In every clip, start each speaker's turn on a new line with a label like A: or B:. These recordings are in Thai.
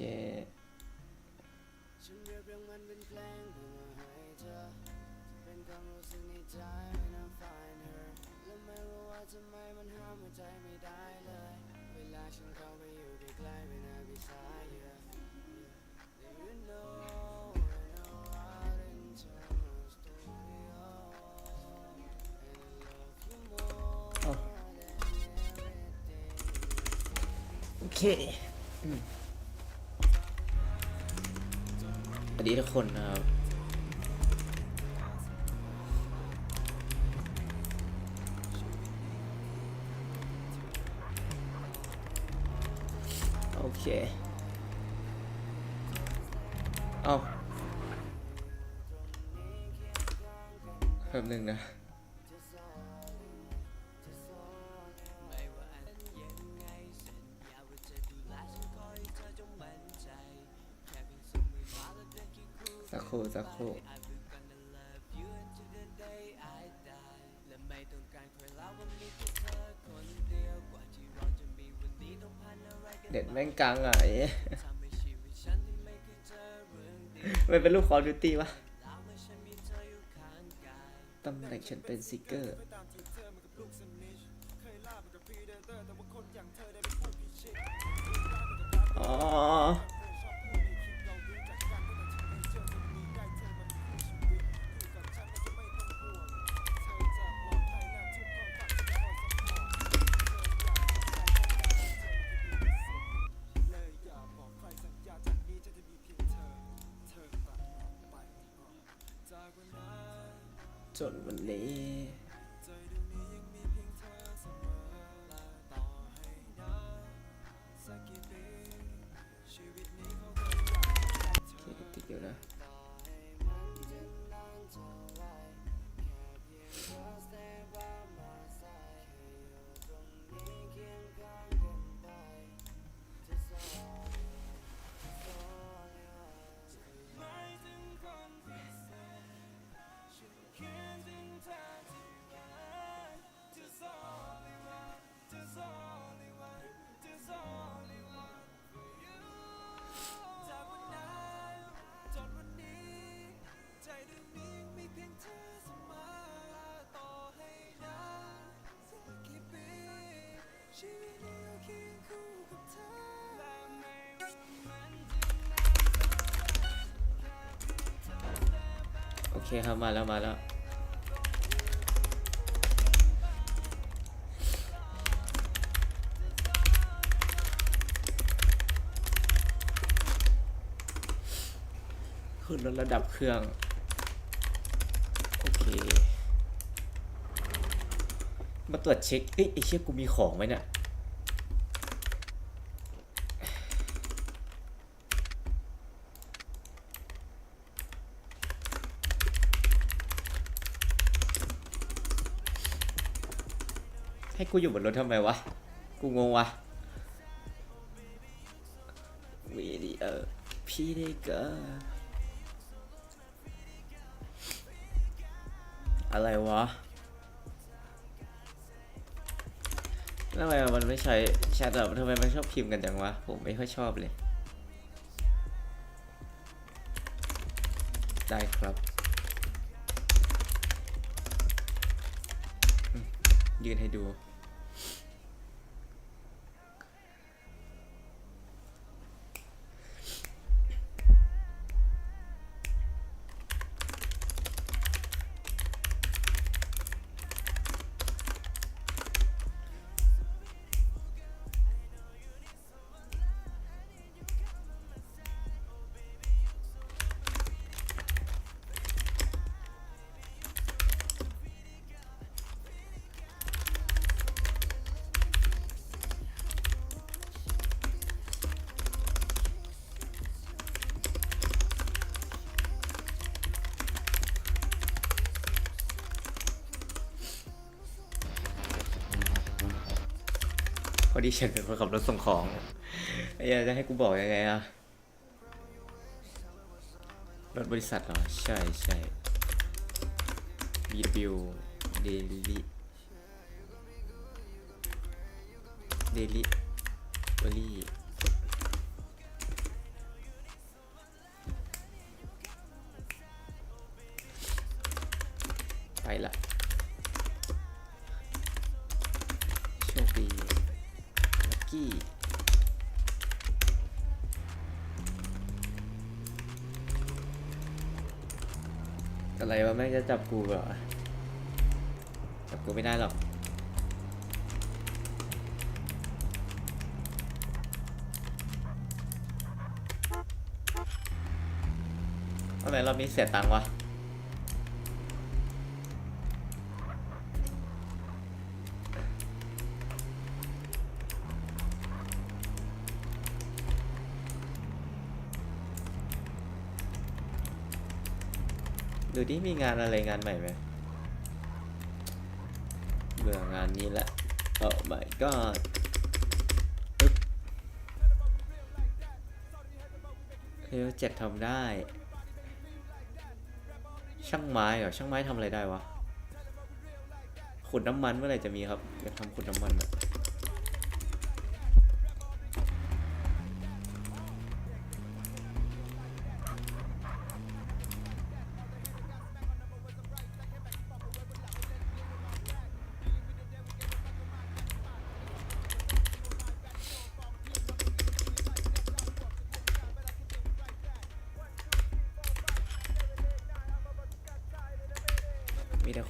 A: ฉัน วามรู้สึกในใจ and I find her และไม่รู้ว่าทำไมมันห้ามหัวใจไม่ได้เลยเวลาฉันเข้าไปอยู่ใกล้ๆเป็นอาบิส
B: ดีทุกคนนะครับโอเค เอาแบบหนึ่งนะ ครู่สักครู่เด็ดแม่งกลางอะไอ้ไม่เป็นรูปคอร์ดิวตี้วะตำแหน่งฉันเป็นซิกเกอร์อ๋อ จนวัน เคครับมาแล้วมาแล้ว ขึ้นระดับเครื่อง โอเค มาตรวจเช็คเอ้ยไอ้เชี่ยกูมีของไหมเนี่ย กูอยู่บนรถทำไมวะ กูงงวะวีดีเออพี่ได้เกออะไรวะทำไมมันไม่ใช้แชทอะทำไมมันชอบพิมพ์กันจังวะ ผมไม่ค่อยชอบเลย ได้ครับ ยืนให้ดู อดีฉันเป็นคนขับรถส่งของไอ้ยจะให้กูบอกยังไงอะรถบริษัทเหรอ ใช่ใช่ BW Daily Daily บรีไปละ อะไรวะแม่งจะจับกูเหรอจับกูไม่ได้หรอกทำไมเรามีเสียตังค์วะ ดูดิมีงานอะไรงานใหม่ไหมเบื่องานนี้ละโอ้ my god เลเวลเจ็ดทำได้ ช่างไม้เหรอ ช่างไม้ทำอะไรได้วะ ขุดน้ำมันเมื่อไหร่จะมีครับอยากทำขุดน้ำมันอะ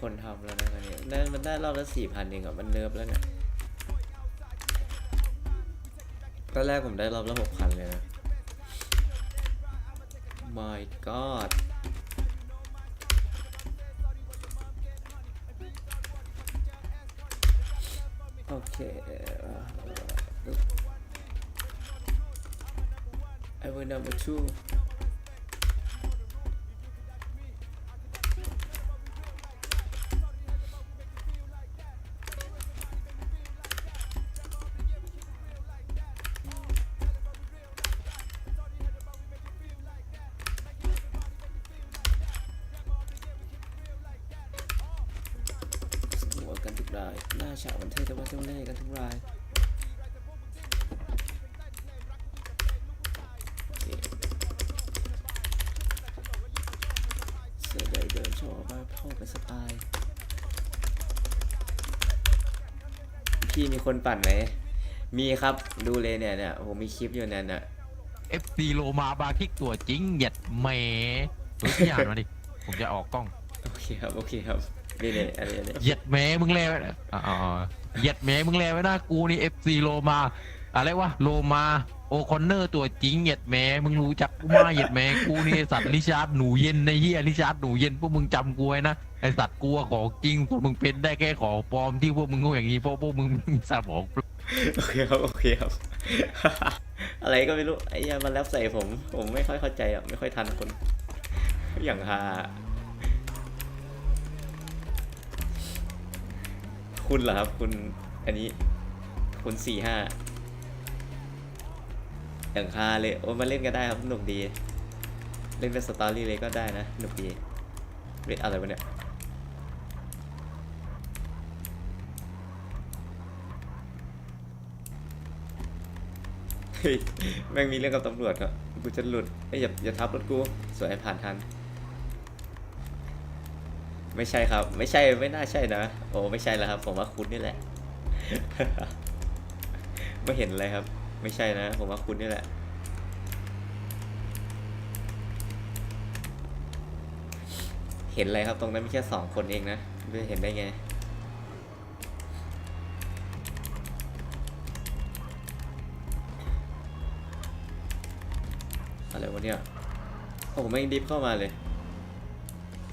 B: คนทำแล้วนะอันนี้ได้มันได้รอบละสี่พันเองอะมันเนิร์ฟแล้วเนี่ยตอนแรกผมได้รอบละหกพันเลยนะ my god โอเคอะ I will number two เสื้อใดเดินโชว์มาพ่อเป็นสไตล์พี่มีคนปั่นไหม มีครับดูเลยเนี่ยเนี่ยผมมีคลิปอยู่เนี่ยเนี่ย
C: เอฟซีโลมาบาคิกตัวจริงเหยียดแหมตัวที่อ่านมาดิ ผมจะออกกล้อง
B: โอเคครับโอเคครับนี่เนี่ยอันนี้อันนี้
C: เหยียดแหมมึงแลไว้นะอ่าๆเหยียดแหมมึงแลไว้นะกูนี่เอฟซีโลมา อะไรวะโลมาโอคอนเนอร์ตัวจริงเหยียดแหมมึงรู้จักกูมาเหยียดแหมกูนี่ไอ้สัตว์ริชาร์ดหนูเย็นในเฮียริชาร์ดหนูเย็นพวกมึงจำกูไว้นะไอสัตว์กูอะของจริงพวกมึงเป็นได้แค่ของปลอมที่พวกมึงโง่อย่างนี้เพราะพวกมึงมีสมอง
B: โอเคครับโอเคครับ อะไรก็ไม่รู้ไอ้เหี้ยามันแลบใส่ผม ผมไม่ค่อยเข้าใจอะไม่ค่อยทันคน อย่างฮาคุณเหรอครับ คุณอันนี้ คุณสี่ห้า อย่างฮาเลยโอ้มาเล่นก็ได้ครับสนุกดี เล่นเป็นสตอรี่เลยก็ได้นะสนุกดีเล่นอะไรวะเนี่ยเฮ้ยแม่งมีเรื่องกับตำรวจอะกูจะหลุดเอ้อย่าอย่าทับรถกู สวยผ่านทัน ไม่ใช่ครับ ไม่ใช่ไม่น่าใช่นะ โอ้ไม่ใช่แล้วครับ ผมว่าคุณนี่แหละ ไม่เห็นอะไรครับ ไม่ใช่นะ ผมว่าคุณนี่แหละ เห็นอะไรครับตรงนั้นมีแค่สองคนเองนะไม่เห็นได้ไงอะไรวะเนี่ยโอ้โหไม่งดิฟเข้ามาเลย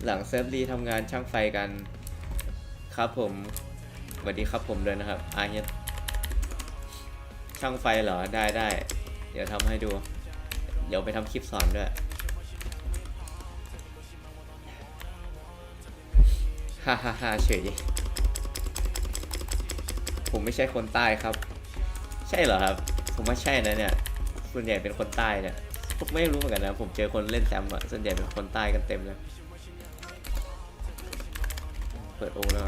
B: หลังเซฟรีทำงานช่างไฟกัน ครับผมสวัสดีครับผมเลยนะครับอาเฮีย ช่างไฟเหรอ ได้ได้ เดี๋ยวทำให้ดู เดี๋ยวไปทำคลิปสอนด้วย ฮ่าฮ่าฮ่าเฉยผมไม่ใช่คนใต้ครับ ใช่เหรอครับ ผมว่าใช่นะเนี่ย ส่วนใหญ่เป็นคนใต้เนี่ยผมไม่รู้เหมือนกันนะ ผมเจอคนเล่นแซมอะส่วนใหญ่เป็นคนใต้กันเต็มเลย เปิดโอแล้ว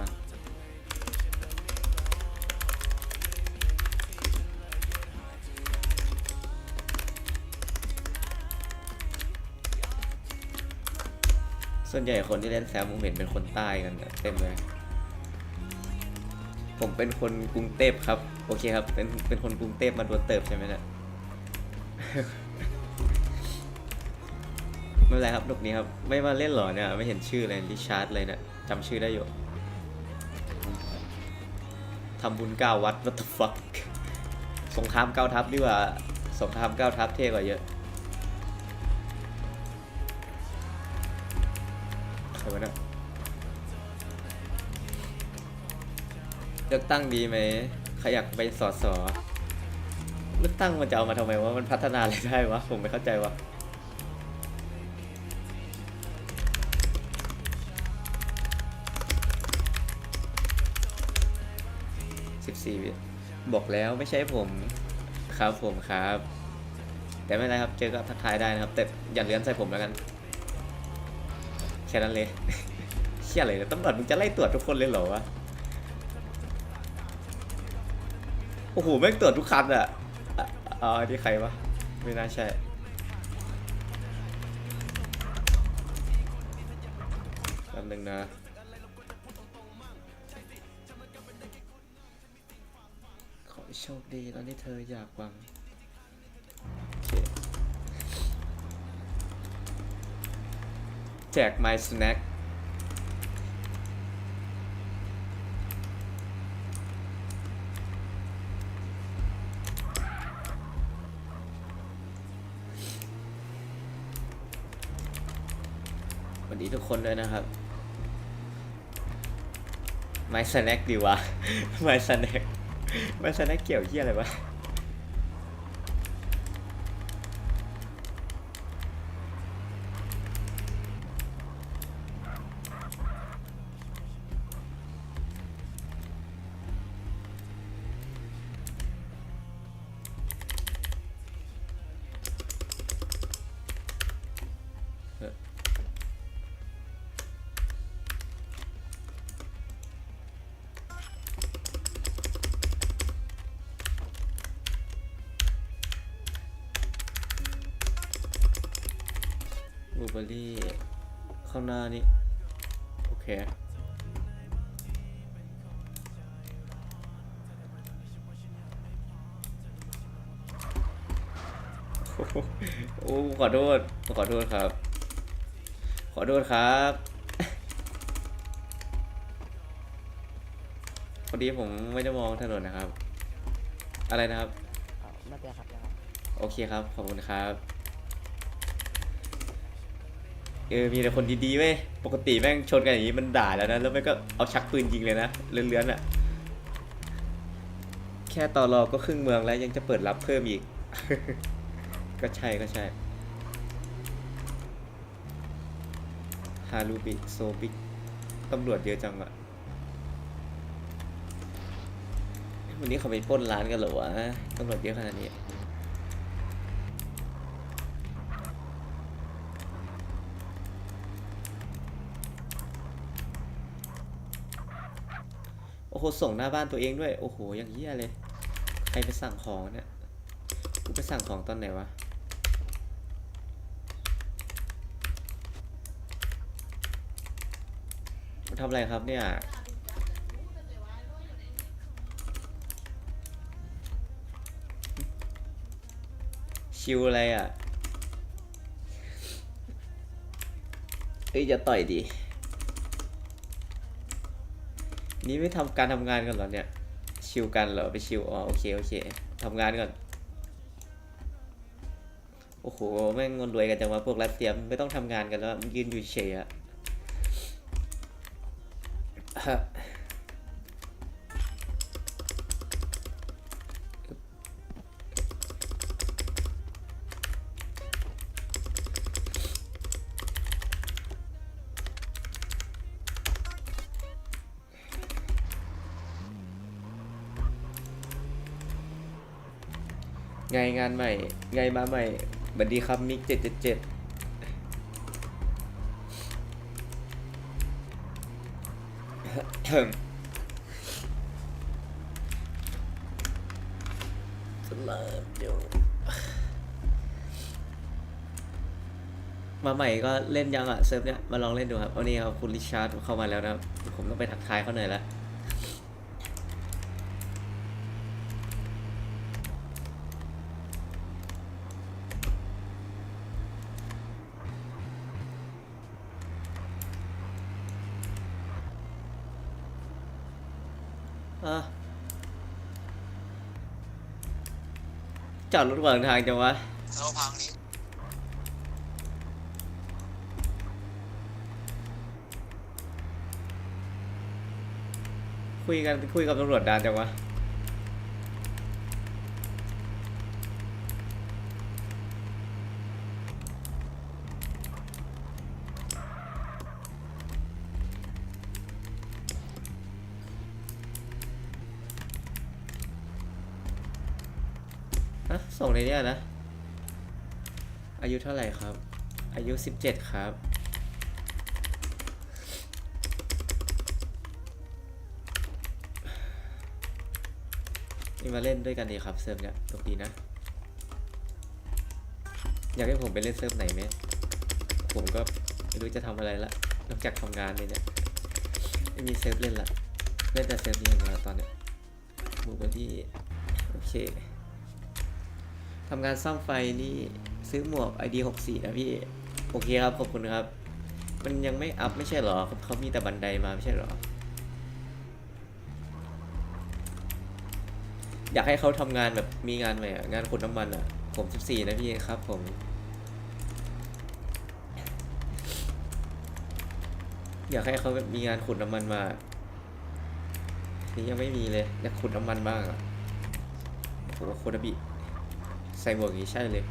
B: ส่วนใหญ่คนที่เล่นแซมผมเห็นเป็นคนใต้กันเต็มเลยผมเป็นคนกรุงเทพครับ โอเคครับ เป็นเป็นคนกรุงเทพมาโดนเติบใช่ไหมเนี่ยไม่เป็นไรครับลูกนี้ครับ ไม่มาเล่นหรอเนี่ย ไม่เห็นชื่อเลยริชาร์ดเลยเนี่ยจำชื่อได้อยู่ทำบุญเก้าวัด what the fuck สงครามเก้าทัพดีกว่าสงครามเก้าทัพเท่กว่าเยอะ วะเนี่ยเลือกตั้งดีไหมใครอยากไปสอสอเลือกตั้งมันจะเอามาทำไมวะมันพัฒนาอะไรได้วะผมไม่เข้าใจวะสิบสี่วิบอกแล้วไม่ใช่ผมครับผมครับ แต่ไม่เป็นไรครับเจอก็ทักทายได้นะครับ แต่อย่าเลื้อนใส่ผมแล้วกัน แค่นั้นเลยเชี่ยอะไรเนี่ยตำรวจมึงจะไล่ตรวจทุกคนเลยเหรอวะ โอ้โหแม่งตรวจทุกคันอะอะอ๋อที่ใครวะ ไม่น่าใช่แป๊บนึงนะขอโชคดีตอนที่เธออยากหวังโอเค แจก My Snack สวัสดีทุกคนด้วยนะครับ My Snack ดีวะ My Snack มันสแน็คเกี่ยวเหี้ยอะไรวะ ลูเบอร์รี่ข้างหน้านี้ โอเคโอ้โหโอ้ขอโทษ ขอโทษครับ ขอโทษครับพอดีผมไม่ได้มองถนนนะครับ อะไรนะครับ
D: ไม่เป็นไรครับนะครับ
B: โอเคครับ ขอบคุณครับ เออ มีแต่คนดีๆเว้ย ปกติแม่งชนกันอย่างนี้มันด่าแล้วนะ แล้วแม่งก็เอาชักปืนยิงเลยนะ เลื้อนๆอะ แค่ต่อรอก็ครึ่งเมืองแล้วยังจะเปิดรับเพิ่มอีก ก็ใช่ก็ใช่ ฮารูบิโซบิกตำรวจเยอะจังอะวันนี้เขาไปปล้นร้านกันเหรอวะตำรวจเยอะขนาดนี้ โหส่งหน้าบ้านตัวเองด้วย โอ้โห อย่างเหี้ยเลย ใครไปสั่งของเนี่ย กูไปสั่งของตอนไหนวะ ทำอะไรครับเนี่ย ชิวอะไรอะ เอ้ยจะต่อยดิ นี่ไม่ทำการทำงานกันเหรอเนี่ย ชิวกันเหรอไปชิวอ๋อโอเคโอเคทำงานก่อนโอ้โหแม่งเงินรวยกันจังวะพวกรัสเซียไม่ต้องทำงานกันแล้วมันยืนอยู่เฉยอะฮะ ไงงานใหม่ ไงมาใหม่บัดดีครับมิกเจ็ดเจ็ดเจ็ดสลับอยู่มาใหม่ก็เล่นยังอะเซิร์ฟเนี้ยมาลองเล่นดูครับเอานี่ครับคุณริชาร์ดเข้ามาแล้วนะครับผมต้องไปทักทายเขาหน่อยละจ อดรถขวางทางจังวะ
D: เราพังนี้
B: คุยกันคุยกับตำรวจดานจังวะ ฮะส่งในเนี้ยนะ อายุเท่าไหร่ครับ อายุ 17 ครับ นี่มาเล่นด้วยกันดีครับเซิร์ฟเนี่ยตกดีนะ อยากให้ผมไปเล่นเซิร์ฟไหนไหม ผมก็ไม่รู้จะทำอะไรละนอกจากทำงานเลยเนี่ยไม่มีเซิร์ฟเล่นละเล่นแต่เซิร์ฟนี้อย่างเดียวตอนเนี้ยหมู่กันที่โอเค ทำงานซ่อมไฟนี่ซื้อหมวก ID 64 นะพี่ โอเคครับ ขอบคุณครับ มันยังไม่อัพไม่ใช่หรอ เขามีแต่บันไดมาไม่ใช่หรอ อยากให้เขาทำงานแบบมีงานใหม่งานขุดน้ำมันอะ ผมสิบสี่นะพี่ครับผมอยากให้เขาแบบมีงานขุดน้ำมันมา นี่ยังไม่มีเลยอยากขุดน้ำมันบ้างอะโหโคตรบิ ใส่หมวกอย่างนี้ใช่เลย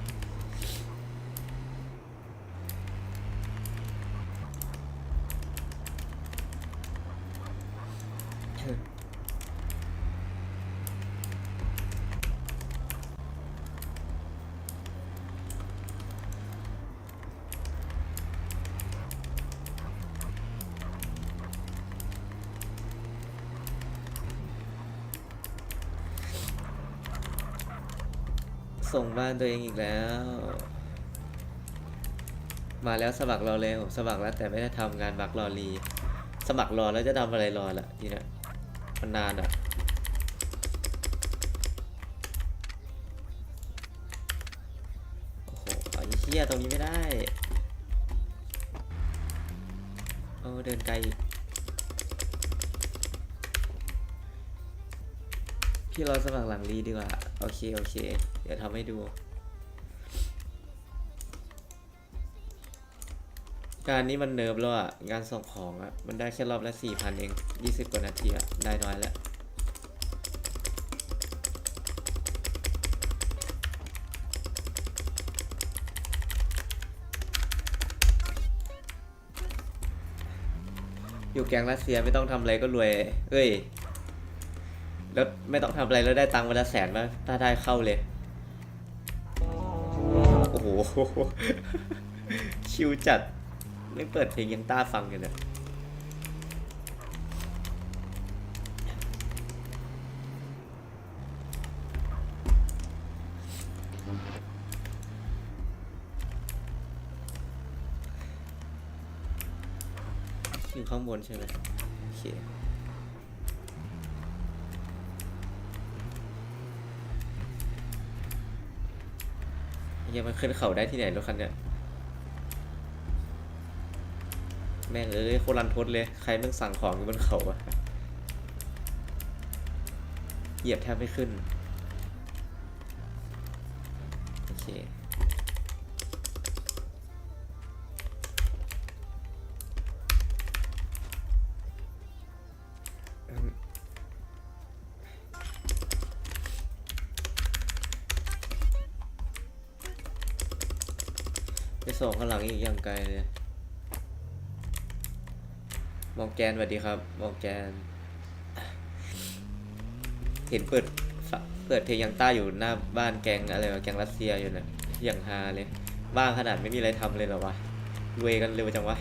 B: บ้านตัวเองอีกแล้ว มาแล้วสมัครรอเลยผมสมัครแล้วแต่ไม่ได้ทำงานบักรอรี สมัครรอแล้วจะทำอะไรรอล่ะทีนี้มันนานอะโอ้โหไอ้เหี้ยตรงนี้ไม่ได้ เออเดินไกลอีก พี่เรอสมัครหลังรีดีกว่า โอเค โอเค เดี๋ยวทำให้ดู การนี้มันเนิร์ฟแล้วอะ งานส่งของอะ มันได้แค่รอบละสี่พันเองยี่สิบกว่านาทีอะ ได้น้อยแล้วอยู่แกงรัสเซียไม่ต้องทำอะไรก็รวย เอ้ย แล้วไม่ต้องทำอะไรแล้วได้ตังค์วันละแสนมาถ้าได้เข้าเลย โอ้โห ชิวจัด ไม่เปิดเพลงยังต้าฟังกันเนี่ยอยู่ข้างบนใช่ไหมโอเคี่ยมันขึ้นเขาได้ที่ไหนรถคันเนี้ยแม่งเอ้ยโคตรรันทดเลย ใครแม่งสั่งของอยู่บนเขาอะเหยียบแทบไม่ขึ้น โอเค ส่งข้างหลังอีกอย่างไกลเลย มองแกนสวัสดีครับ มองแกน เห็นเปิด เปิดเพลงยังต้าอยู่หน้าบ้านแกงอะไรวะแกงรัสเซียอยู่นะอย่างฮาเลย บ้างขนาดไม่มีอะไรทำเลยเหรอวะรวยกันเร็วจังวะ